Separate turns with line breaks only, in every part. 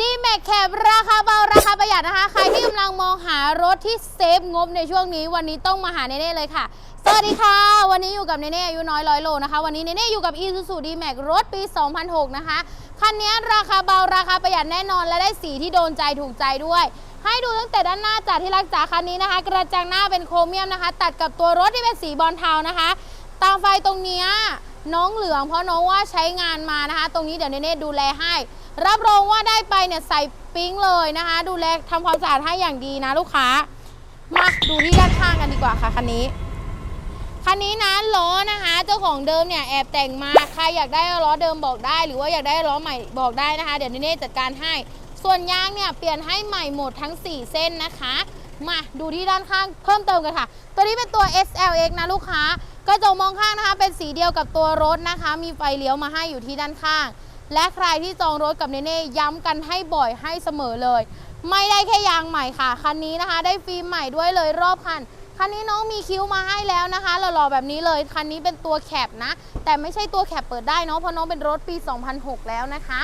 ดีแม็กแคบราคาเบาราคาประหยัดนะคะ ใครที่กำลังมองหารถที่เซฟงบในช่วงนี้ วันนี้ต้องมาหาเนเน่เลยค่ะ สวัสดีค่ะ วันนี้อยู่กับเนเน่อายุน้อยร้อยโลนะคะ วันนี้เนเน่อยู่กับ Isuzu D-Max รถปี 2006 นะคะ คันนี้ราคาเบาราคาประหยัดแน่นอน และได้สีที่โดนใจถูกใจด้วย ให้ดูตั้งแต่ด้านหน้าจัดที่รักจ๋าคันนี้นะคะ กระจังหน้าเป็นโครเมียมนะคะ ตัดกับตัวรถที่เป็นสีบอลเทานะคะตามไฟตรงเนี้ยน้องเหลืองเพราะน้องว่าใช้งานมานะคะ ตรงนี้เดี๋ยวเนเน่ดูแลให้ รับรองว่าได้ไปเนี่ยใส่ปิ๊งเลยนะคะ ดูแลทำความสะอาดให้อย่างดีนะลูกค้า มาดูที่ด้านข้างกันดีกว่าค่ะคันนี้คันนี้นะล้อนะคะเจ้าของเดิมเนี่ยแอบแต่งมาใครอยากได้ล้อเดิมบอกได้ หรือว่าอยากได้ล้อใหม่บอกได้นะคะ เดี๋ยวเนเน่จัดการให้ ส่วนยางเนี่ยเปลี่ยนให้ใหม่หมดทั้ง 4 เส้นนะคะ มาดูที่ด้านข้างเพิ่มเติมกันค่ะ ตัวนี้เป็นตัว SLX นะลูกค้ากระจกมองข้างนะคะ เป็นสีเดียวกับตัวรถนะคะ มีไฟเลี้ยวมาให้อยู่ที่ด้านข้าง และใครที่จองรถกับเนเน่ย้ำกันให้บ่อยให้เสมอเลย ไม่ได้แค่ยางใหม่ค่ะ คันนี้นะคะ ได้ฟิล์มใหม่ด้วยเลยรอบคัน คันนี้น้องมีคิ้วมาให้แล้วนะคะหล่อๆแบบนี้เลย คันนี้เป็นตัวแคปนะ แต่ไม่ใช่ตัวแคปเปิดได้เนาะเพราะน้องเป็นรถปี 2006 แล้วนะคะ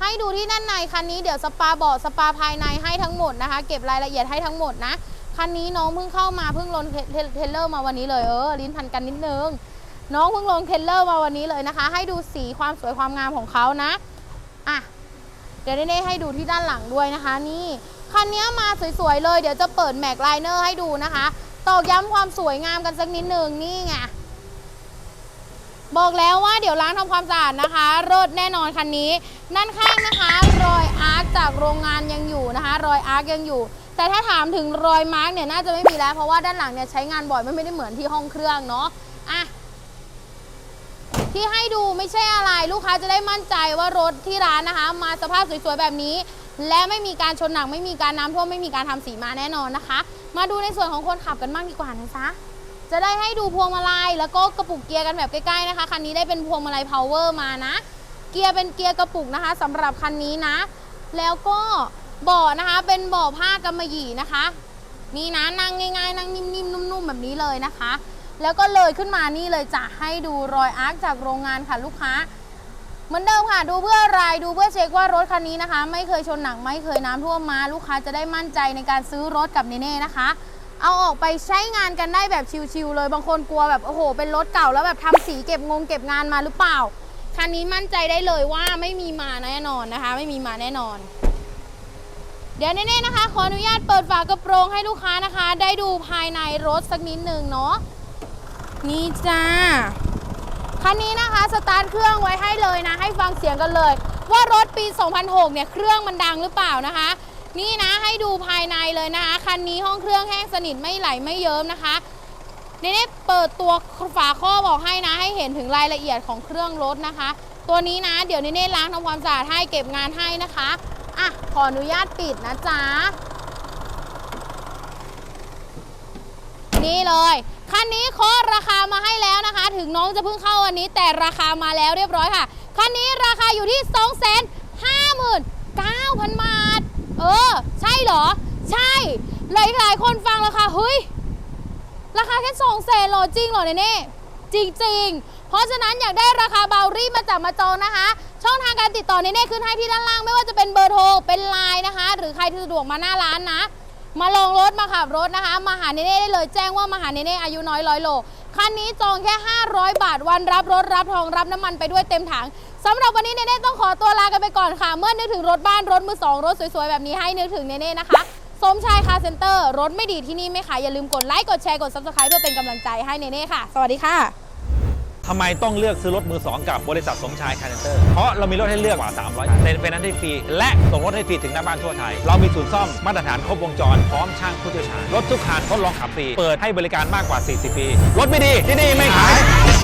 ให้ดูที่ด้านในคันนี้เดี๋ยวสปาเบาะสปาภายในให้ทั้งหมดนะคะ เก็บรายละเอียดให้ทั้งหมดนะคันนี้น้องเพิ่งเข้ามาเพิ่งลงเทเทเทรลเลอร์มาวันนี้เลยเออลิ้นพันกันนิดนึง น้องเพิ่งลงเทลเลอร์มาวันนี้เลยนะคะ ให้ดูสีความสวยความงามของเขานะอะเดี๋ยวเน่ให้ดูที่ด้านหลังด้วยนะคะ นี่คันนี้มาสวยๆเลย เดี๋ยวจะเปิดแม็กไลเนอร์ให้ดูนะคะตอกย้ำความสวยงามกันสักนิดหนึ่งนี่ไงบอกแล้วว่าเดี๋ยวล้างทำความสะอาดนะคะรถแน่นอนคันนี้ ด้านข้างนะคะ รอยอาร์คจากโรงงานยังอยู่นะคะ รอยอาร์คยังอยู่ แต่ถ้าถามถึงรอยมาร์กเนี่ยน่าจะไม่มีแล้ว เพราะว่าด้านหลังเนี่ยใช้งานบ่อยไม่ได้เหมือนที่ห้องเครื่องเนาะอะ ที่ให้ดูไม่ใช่อะไรลูกค้าจะได้มั่นใจว่ารถที่ร้านนะคะ มาสภาพสวยๆแบบนี้ และไม่มีการชนหนักไม่มีการน้ำท่วมไม่มีการทำสีมาแน่นอนนะคะ มาดูในส่วนของคนขับกันบ้างดีกว่านะจ๊ะจะได้ให้ดูพวงมาลัยแล้วก็กระปุกเกียร์กันแบบใกล้ๆนะคะคันนี้ได้เป็นพวงมาลัย power มานะ เกียร์เป็นเกียร์กระปุกนะคะสำหรับคันนี้นะ แล้วก็เบาะนะคะเป็นเบาะผ้ากำมะหยี่นะคะ นี่นะนั่งง่ายๆนั่งนิ่มๆนุ่มๆแบบนี้เลยนะคะ แล้วก็เลยขึ้นมานี่เลยจะให้ดูรอยอาร์คจากโรงงานค่ะลูกค้า เหมือนเดิมค่ะ ดูเพื่ออะไรดูเพื่อเช็คว่ารถคันนี้นะคะ ไม่เคยชนหนักไม่เคยน้ำท่วมมา ลูกค้าจะได้มั่นใจในการซื้อรถกับเนเน่นะคะ เอาออกไปใช้งานกันได้แบบชิวๆเลยบางคนกลัวแบบโอ้โห เป็นรถเก่าแล้วแบบทำสีเก็บงงเก็บงานมาหรือเปล่าคันนี้มั่นใจได้เลยว่าไม่มีมาแน่นอนนะคะ ไม่มีมาแน่นอน เดี๋ยวเน่ๆนะคะ ขออนุญาตเปิดฝากระโปรงให้ลูกค้านะคะ ได้ดูภายในรถสักนิดหนึ่งเนาะ นี่จ้า คันนี้นะคะ สตาร์ทเครื่องไว้ให้เลยนะ ให้ฟังเสียงกันเลย ว่ารถปี 2006 เนี่ย เครื่องมันดังหรือเปล่านะคะ นี่นะให้ดูภายในเลยนะคะ คันนี้ห้องเครื่องแห้งสนิทไม่ไหลไม่เยิ้มนะคะเน่เปิดตัวฝาข้อบอกให้นะ ให้เห็นถึงรายละเอียดของเครื่องรถนะคะ ตัวนี้นะ เดี๋ยวเน่ล้างทำความสะอาดให้เก็บงานให้นะคะอะขออนุญาตปิดนะจ๊ะนี่เลย นนี้เคาะราคามาให้แล้วนะคะ ถึงน้องจะเพิ่งเข้าวันนี้ แต่ราคามาแล้วเรียบร้อยค่ะ คันนี้ราคาอยู่ที่ 2 5 9 0 0 0 บาท เออ ใช่เหรอ ใช่ หลายหลายคนฟังราคาเฮ้ย ราคาแค่2แสนหรอจริงเหรอเนเน่จริง ๆ เพราะฉะนั้นอยากได้ราคาเบารีบมาจับมาจองนะคะ ช่องทางการติดต่อเนเน่ขึ้นให้ที่ด้านล่าง ไม่ว่าจะเป็นเบอร์โทรเป็นไลน์นะคะ หรือใครที่สะดวกมาหน้าร้านนะ มาลองรถมาขับรถนะคะ มาหาเนเน่ได้เลยแจ้งว่ามาหาเนเน่อายุน้อยร้อยโลคันนี้จองแค่ 500 บาทวันรับรถรับทองรับน้ำมันไปด้วยเต็มถังสำหรับวันนี้เนเน่ต้องขอตัวลากันไปก่อนค่ะ เมื่อนึกถึงรถบ้านรถมือสองรถสวยๆ แบบนี้ให้นึกถึงเนเน่นะคะสมชายคาเซ็นเตอร์รถไม่ดีที่นี่ไม่ขายอย่าลืมกดไลค์กดแชร์กด subscribe เพื่อเป็นกำลังใจให้เนเน่ค่ะ สวัสดีค่ะ
ทำไมต้องเลือกซื้อรถมือ 2 กับบริษัทสมชายคาร์เนเตอร์ เพราะเรามีรถให้เลือกกว่า 300เต็นเป็นนั้นได้ฟรี และส่งรถให้ฟรีถึงหน้าบ้านทั่วไทย เรามีศูนย์ซ่อมมาตรฐานครบวงจร พร้อมช่างผู้เชี่ยวชาญ รถทุกคันทดลองขับฟรี เปิดให้บริการมากกว่า 40 ปี รถไม่ดีที่นี่ไม่ขาย